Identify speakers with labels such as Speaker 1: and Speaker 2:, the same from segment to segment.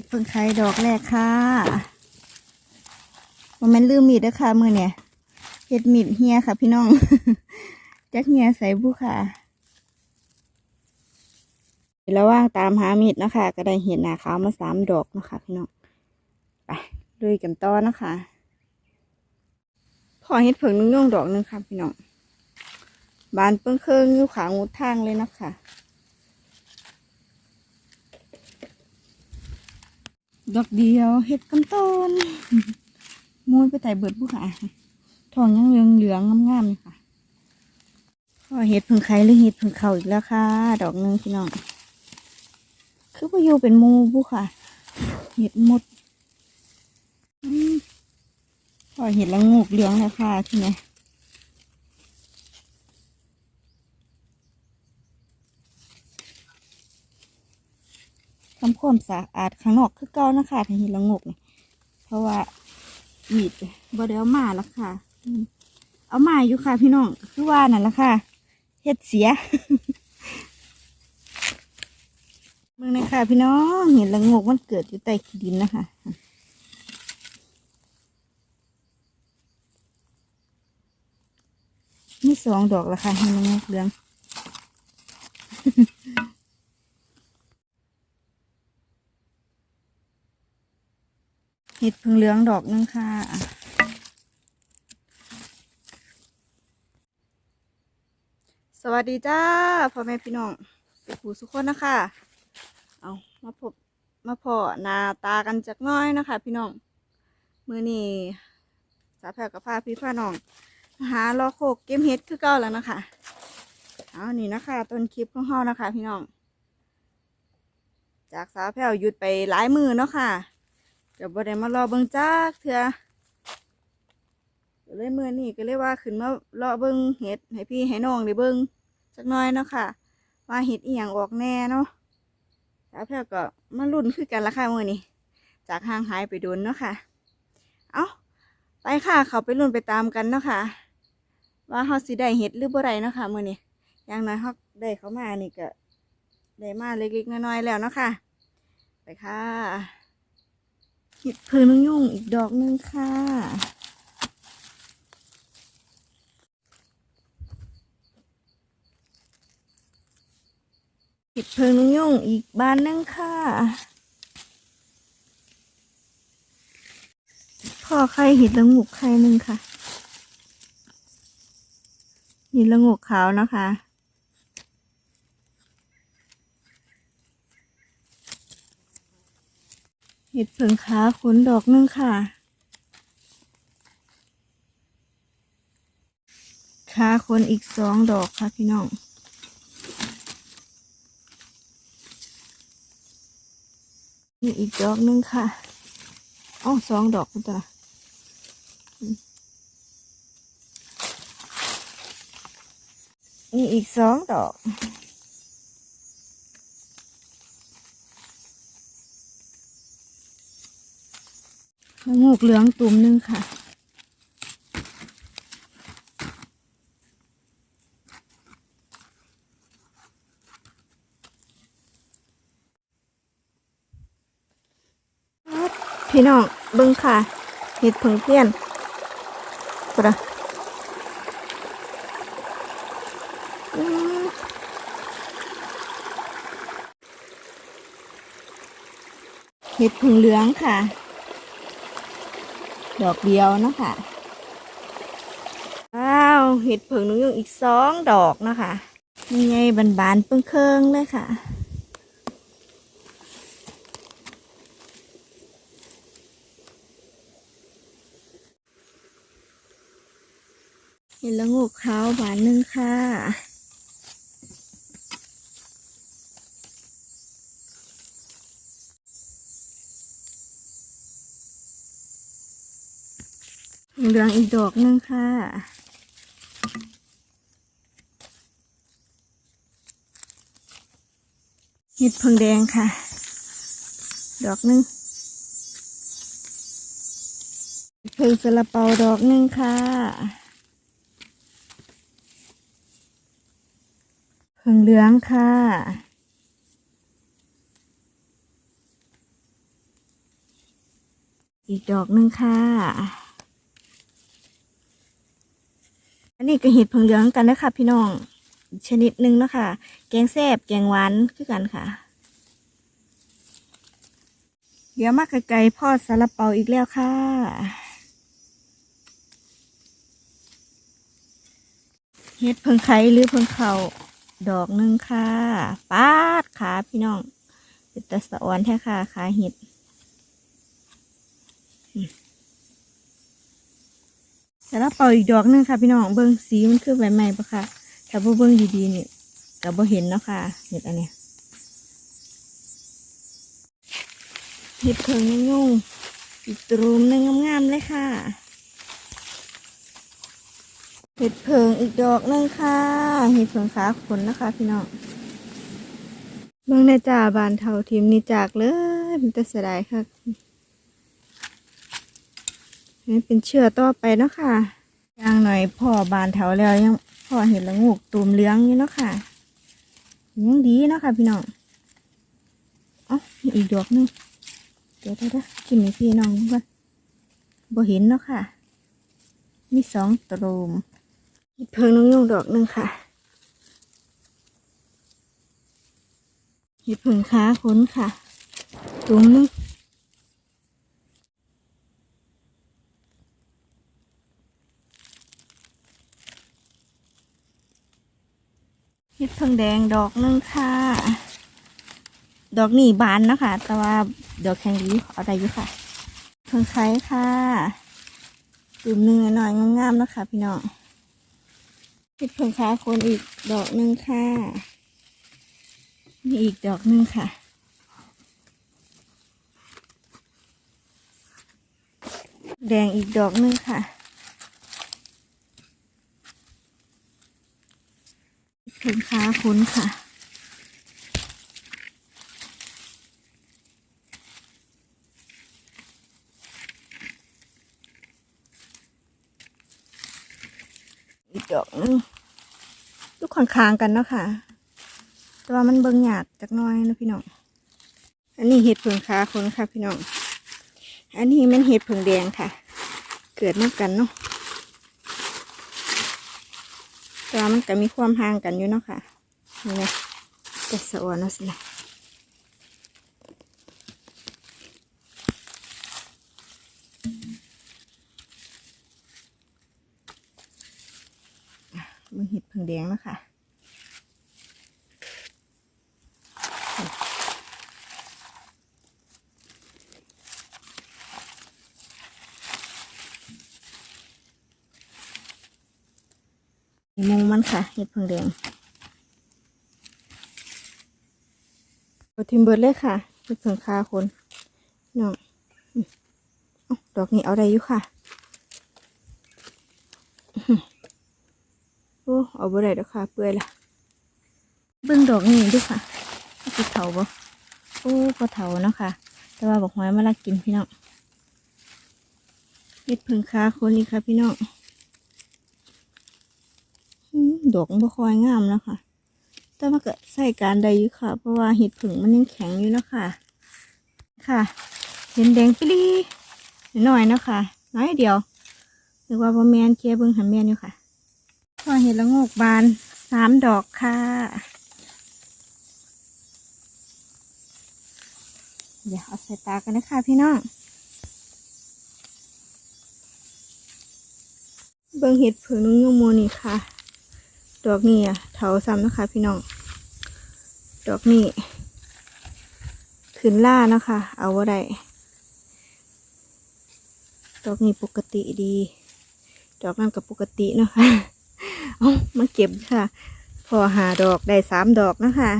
Speaker 1: เห็ดเพิ่งไข่ดอกแรกค่ะมันแม่นลืมมีดเด้อค่ะมือเนี่ยเห็ดมีดเฮียค่ะ พี่น้อง จักเฮียใส่บุค่ะระหว่างตามหามีดนะคะ ก็ได้เห็ดหนาขาวมาสามดอกนะคะ พี่น้อง ไปลุยกันต่อนะคะพอเห็ดเพิ่งนุ่งย่งดอกหนึงค่ะ พี่น้องบานเปิ้งเครื่องอยู่ขางูทางเลยนะคะ ดอกเดียวเห็ดกันต้นมูนไปไต่เบิดบุค่ะทองยังเหลืองเหลืองงามๆเลยค่ะก็เห็ดพึ่งไข่หรือเห็ดพึ่งเขาอีกแล้วค่ะ ดอกหนึ่งพี่น้องคือพายุเป็นมูบุค่ะ เห็ดมดอืมพอเห็ดแล้วงูกเหลืองแล้วค่ะที่ไหน ทำความสะอาดข้างนอกคือเก่านะคะถ้าเห็ดละงกเพราะว่ามีดบ่ได้เอามาแล้วค่ะ เอามาอยู่ค่ะพี่น้องคือว่านั่นแหละค่ะเห็ดเสียเมืองนะคะพี่น้องเห็นละงกมันเกิดอยู่ใต้ดินนะคะนี่สองดอกแล้วค่ะเห็นละงกเหลือง เห็ดพึ่งเหลืองดอกนึงค่ะสวัสดีจ้าพ่อแม่พี่น้องสุขูสุขคนนะคะ เอามาพบมาพอหน้าตากันจักน้อยนะคะ พี่น้องมือนี้สาแพรกับพาพี่พาน้องหาลอโคกเกมเฮ็ดคือเก่าแล้วนะคะเอานี่นะคะต้นคลิปของเฮานะคะ พี่น้อง จากสาวแพรวหยุดไปหลายมือเนาะค่ะ ดี๋ยวบ่ได้มารอเบิ่งจักเถื่อก็เลยมือนี่ก็เลยว่าขึ้นมารอเบิ่งเห็ดให้พี่ให้น้องได้เบิ่งจักน้อยเนาะค่ะ ว่าเห็ดอีหยังออกแน่เนาะสาวแพรวก็มาลุ้นคือกันละค่ะเมื่อนี้จากห่างหายไปโดนเนาะค่ะ เอาไปค่ะ เขาไปลุ้นไปตามกันเนาะค่ะ ว่าเขาสิได้เห็ดหรือบ่ได้เนาะค่ะเมื่อนี้อย่างน้อยเขาได้เขามานี่ก็ได้มาเล็กๆน้อยๆแล้วเนาะค่ะ ไปค่ะ เห็ดเพลิงนกยุ่งอีกดอกหนึงค่ะเห็ดเพลิงนกยุ่งอีกบานหนึงค่ะพ่อไข่เห็ดละงูกไข่หนึ่งค่ะเห็ดละงูกขาวนะคะ เห็ดเผิงขาขนดอกหนึงค่ะ ขาขนอีกสองดอกค่ะพี่น้องนี่อีกดอกหนึงค่ะอ๋อสองดอกคุณตาอืมนี่อีกสองดอก ละโงกเหลืองตุ่มหนึงค่ะ พี่น้องเบิ้งค่ะ เห็ดผงเพี้ยนกระเห็ดผงเหลืองค่ะ ดอกเดียวนะคะว้าวเห็ดเผิงนุ่งยุงอีกสองดอกนะคะนี่ไงบานบานๆเปิ้งเคิงเลยค่ะเห็นละงูกขาวบานหนึ่งค่ะ ลืองอีกดอกหนึ่งค่ะ เห็ดเพิงแดงค่ะ ดอกหนึ่งเห็ดเพิงสละเปาดอกหนึ่งค่ะ เพิงเหลืองค่ะอีกดอกหนึ่งค่ะ อันนี้ก็เห็ดผงเหลืองกันนะคะพี่น้องชนิดหนึ่งนะคะแกงแซ่บแกงหวานคือกันค่ะ เดี๋ยวมาไกลๆพ่อซาลาเปาอีกแล้วค่ะ เห็ดเพิงไข่หรือเพิงเขาดอกหนึ่งค่ะปาดขาพี่น้องเป็นตะสะออนแท้ค่ะขาเห็ด อืมซาลาเปาอีกดอกหนึ่งค่ะพี่น้องเบิ้งสีมันคือใบใหม่ปะค่ะถ้าบ่เบิ้งดีๆนี่ก็บ่เห็นเนาะค่ะเห็ดอันเนี้ยเห็ดเพิงยุ่งอีกตรูมหนึงงามๆเลยค่ะเห็ดเพิงอีกดอกหนึงค่ะเห็ดเพิงขาขนนะคะ พี่น้องเบิ่งในจ่าบานเทาทีมนี่จากเลยมันจะเสียดายค่ะ ให้เป็นเชือต่อไปเนาะค่ะยางหน่อยพ่อบานเทาแล้วยังพ่อเห็ดละงูกตูมเลี้ยงอยู่เนาะค่ะยังดีเนาะค่ะพี่น้องอ๋ออีกดอกหนึงเดี๋ยวเดี๋ยวเดี๋ยวกินให้พี่น้องก่อนบ่เห็นเนาะค่ะ มีสองตรูมมีเพิงน้องยงดอกหนึ่งค่ะเห็ดเพิงขาขนค่ะตุ่มหนึง เห็ดเพิงแดงดอกหนึ่งค่ะ ดอกนี่บานนะคะ แต่ว่าดอกแข็งดีเอาได้อยู่ค่ะเพิ่งไข่ค่ะตุ่มหนึ่งหน่อยงามๆนะคะพี่น้องปิดเพิ่งค้าคนอีกดอกหนึ่งค่ะมีอีกดอกหนึ่งค่ะแดงอีกดอกหนึ่งค่ะ เพิ่งค้าคุ้นค่ะ อีกดอกนึงลูกค่อนข้างกันเนาะค่ะ แต่ว่ามันเบิ่งหยาดจักน้อยนะพี่น้อง อันนี้เห็ดเผิงขาคนค่ะพี่น้อง อันนี้มันเห็ดเผิงแดงค่ะ เกิดมากันเนาะแต่ว่า มันก็มีความห่างกันอยู่เนาะค่ะนี่นะแต่สะออนนาะสินะมือหิดผึ่งแดงเนาะค่ะ มีมุงมัน ค่ะเห็ดเพิงแดงเอาทิมเบิร์ดเลยค่ะเห็ดเพิงคาคนน้องอืมเอ้าดอกนี้เอาได้อยู่ค่ะอื้อหือโอ้ เอาบ่ได้ดอกค่ะ เปื่อยละเบิ่งดอกนี้ดูค่ะสิเถาบ่โอ้ก็เถาเนาะค่ะ แต่ว่าบอกหอยมาลักกินพี่น้องเห็ดเพิงคาคนนี่ค่ะพี่น้องอืม ดอกมันบ่ค่อยงามแล้วค่ะ แต่มันก็ใส่การได้อยู่ค่ะ เพราะว่าเห็ดผึ่งมันยังแข็งอยู่เนาะค่ะ ค่ะเห็นแดงปลีหน่อยนะคะน้อยเดียวหรือว่าบ่แมนเกียบิ่งหันแมนอยู่ค่ะพอเห็นละงกบานสามดอกค่ะเดี๋ยวเอาใส่ตากันนะคะพี่น้อง เบิ่งเห็ดผือกนุ่งยงโมนี่ค่ะ ดอกนี้อะเถาซ้ำนะคะ พี่น้อง ดอกนี้ขึ้นล่านะคะ เอาว่าได้ดอกนี้ปกติดี ดอกนั่นกับปกตินะคะเอามาเก็บค่ะ พอหาดอกได้สามดอกนะคะ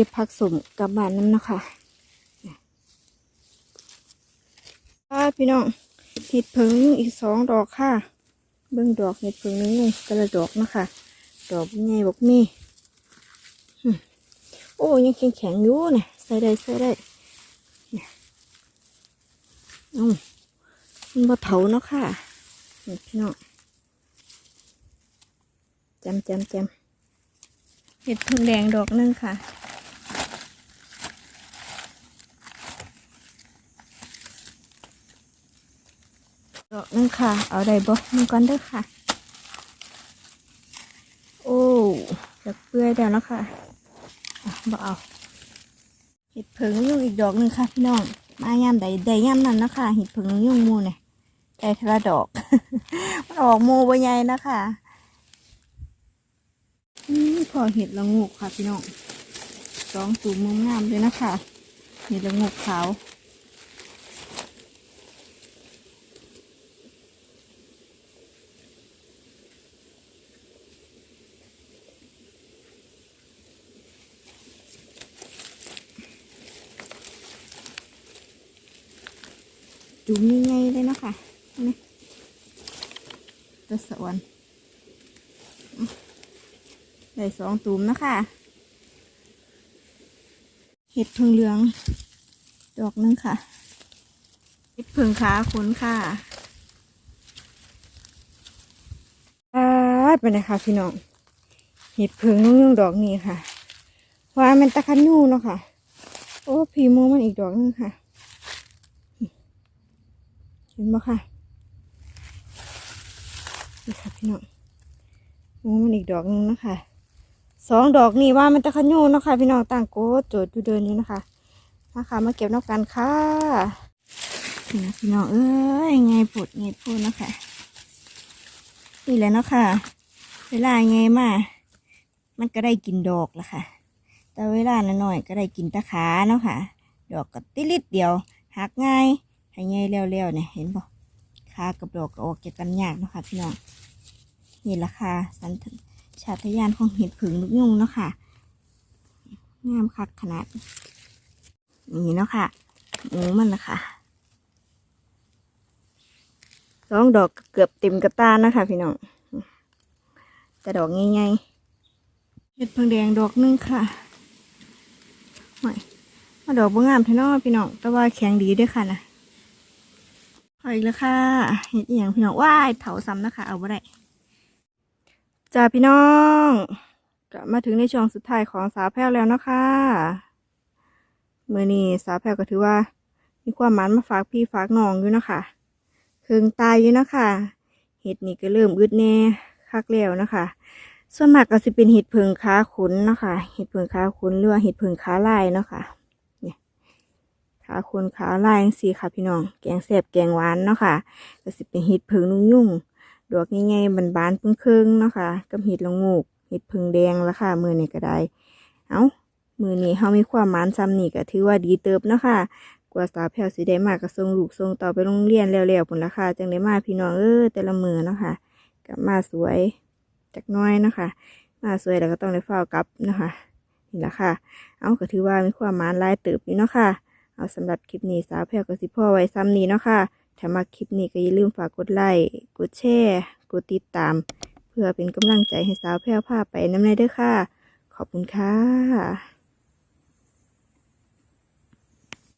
Speaker 1: ก็บผักสมกลับบ้านน้ำนะคะค่ะพี่น้องเห็ดเพิงอีกสองดอกค่ะ เบิ้องดอกเห็ดเพิงนึงเลยกระดอกนะคะ ดอกไงบอกมีโอ้ยังแข็งแข็งอยู่นะใส่ได้ใส่ได้อืมมันบ่เถาเนาะค่ะพี่น้องจำจำจำเห็ดพึ่งแดงดอกนึงค่ะ ดอกหนึงค่ะ เอาได้บ่มึงก่อนเด้อค่ะ โอ้จะเปื่อยแล้วนะค่ะอะบ่เอาเห็ดเผิงยุ่งอีกดอกหนึ่งค่ะพี่น้อง มายามใดใดยามนั้นนะคะเห็ดเผิงยุ่งมูเนี่ยได้ทละดอก มันออกหมูใบใหญ่นะคะนี่พอเห็ดละงูกค่ะพี่น้องสองตูมงามเลยนะคะเห็ดละงูกขาว จุ่มยังไงเลยเนาะค่ะนี่ตัวสวนได้สองตุ่มนะคะเห็ดพึ่งเหลือง ดอกหนึงค่ะ เห็ดพึ่งขาขนค่ะอาดไปเลยค่ะพี่น้องเห็ดพึ่งนุ่งดอกนี้ค่ะว่ามันตะคันยูเนาะค่ะ โอ้พีโมมันอีกดอกหนึงค่ะ ห็นบ่ค่ะนี่ค่ะพี่น้องโอ้มันอีกดอกหนึงนะคะสองดอกนี่ว่ามันจะขยนเนาะคะ พี่น้องต่างโกโจดอยู่เดินนี้นะคะนะคะ มาเก็บนอกกันค่ะนี่นะพี่น้องเอ้ยไงปวดไงพูดนะคะนี่แหละเนาะค่ะ เวลาไงมา มันก็ได้กินดอกละค่ะ แต่เวลาน้อยก็ได้กินตะขาเนาะค่ะ ดอกก็ติลิดเดียวหักง่าย ให้ใหญ่เร็วๆเนี่ยเห็นบ่ขากับดอกก็ออกจากกันยากนะคะพี่น้องนี่ราคาสันชาตญาณของเห็ดผึ่งลูกยุงเนาะค่ะงามคักขนาด นี่เนาะค่ะหมูมันนะคะสองดอกเกือบเต็มกระตานะคะ พี่น้องแต่ดอกง่ายๆเห็ดเพิ่งแดงดอกหนึงค่ะมาดอกบ่งามเท่าน้อพี่น้องแต่ว่าแข็งดีด้วยค่ะนะ ออีกแล้วค่ะเห็ดอหย่างพี่น้องว้ายเถาซ้ำนะคะเอาไ่ได้จ้าพี่น้องกลับมาถึงในช่วงสุดท้ายของสาวแพ้วแล้วนะคะเมื่อนี้สาวแพ้วก็ถือว่า มีความหมันมาฝากพี่ฝากน้องอยู่นะคะเคืองตายอยู่นะคะเห็ดนี่ก็เริ่มอึดแน่คักแล้วนะคะส่วนมากก็จะเป็นเห็ดเพิงขาขุนนะคะเห็ดเพิงขาขุนหรือว่าเห็ดเพิงขาลายนะคะ ขาคนขาลายจังซี่ค่ะพี่น้อง แกงแซ่บแกงหวานเนาะค่ะก็สิเป็นเห็ดผึ่งนุ่งยุ่งดอกง่ายๆบานๆพึ่งครึ่งเนาะค่ะกับเห็ดละงูกเห็ดผึ่งแดงละค่ะมือนี้ก็ได้ เอ้ามือนี้เฮามีความมานซ้ำนี่ก็ถือว่าดีเติบเนาะค่ะกว่าสาวแผ่วสิได้มากก็ส่งลูกส่งต่อไปโรงเรียนแล้วๆพุ่นละค่ะจังได้มาพี่น้องเออแต่ละมือเนาะค่ะกลับมาสวยจักน้อยเนาะค่ะมาสวยแล้วก็ต้องได้เฝ้ากลับเนาะค่ะนี่ละค่ะ เอาก็ถือว่ามีความมานลายเติบอยู่เนาะค่ะ เอาสำหรับคลิปนี้สาวแพรก็สิพ่อไว้ซ้ำนี้เนาะค่ะถ้ามาคลิปนี้ก็อย่าลืมฝากกดไลค์กดแชร์กดติดตาม เพื่อเป็นกำลังใจให้สาวแพรพาไปน้ำในเด้อค่ะ ขอบคุณค่ะ